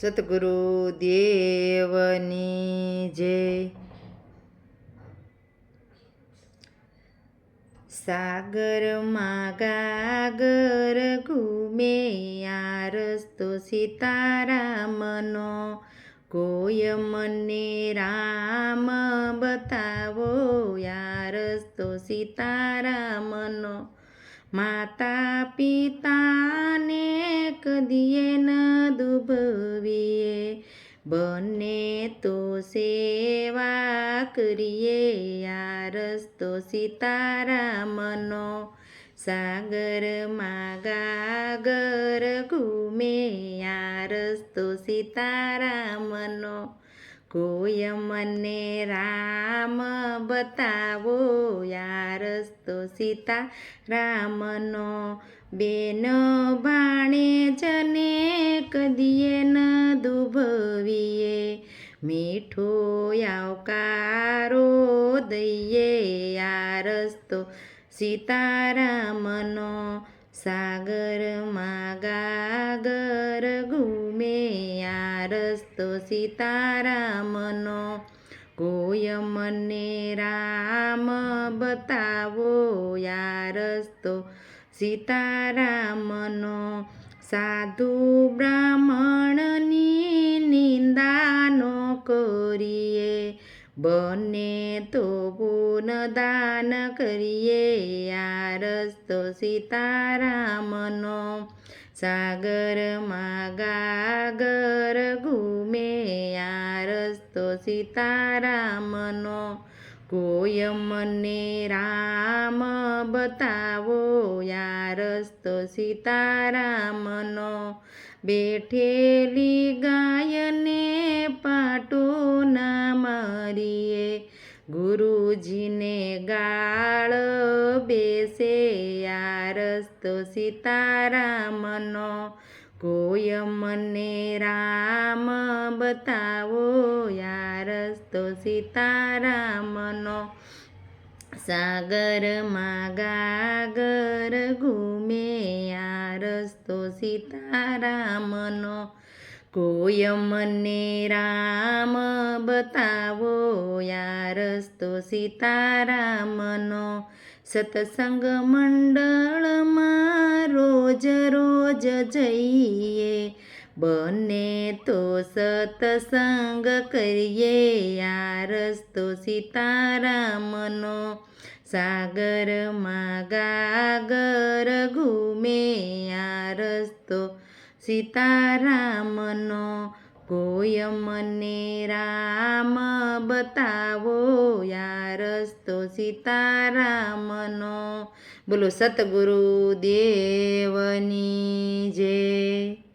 સતગુરુ દેવની જય. સાગરમાં ગાગર ઘૂમે આ રસ્તો સીતારામનો. કોય મને રામ બતાવો યા રસ્તો સીતારામનો. માતા પિતાને કદીએ ન દુભવીએ. બંને તો સેવા કરીએ, આ રસ્તો સીતારામનો. સાગરમાં ગાગર ઘૂમે, આ રસ્તો સીતારામનો. કોઈ મને રામ બતાવો યા રસ્તો સીતા રામનો બેન ભાણે જને કદીએ ન દુભવીએ. મીઠો આવકારો દઈએ આ રસ્તો સીતારામનો સાગરમાં ગાગર ઘૂમે આ રસ્તો સીતારામનો. કોઈ મને રામ બતાવો આ રસ્તો સીતારામનો. સાધુ બ્રાહ્મણની નિંદાનો કરીએ. બંને તો પુનદાન કરીએ આ રસ્તો સીતારામનો. સાગરમાં ગાગર ઘૂમે આ રસ્તો સીતારામનો કોય મને રામ બતાવો યા રસ્તો સીતારામનો બેઠેલી ગાયને પાટો ના મારીએ ગુરુજીને રસ્તો સીતારામનો કોઈ મને રામ બતાવો યા રસ્તો સીતારામનો સાગરમાં ગાગર ઘૂમે આ રસ્તો સીતારામનો કોઈ મને રામ બતાવો યા રસ્તો સીતારામનો સત્સંગ મંડળમાં રોજ રોજ જઈએ બંને તો સત્સંગ કરીએ આ રસ્તો સીતારામનો સાગરમાં ગાગર ઘૂમે આ રસ્તો સીતારામનો કોઈ મને રામ બતાવો યા રસ્તો સીતારામનો. બોલો સતગુરુ દેવની જય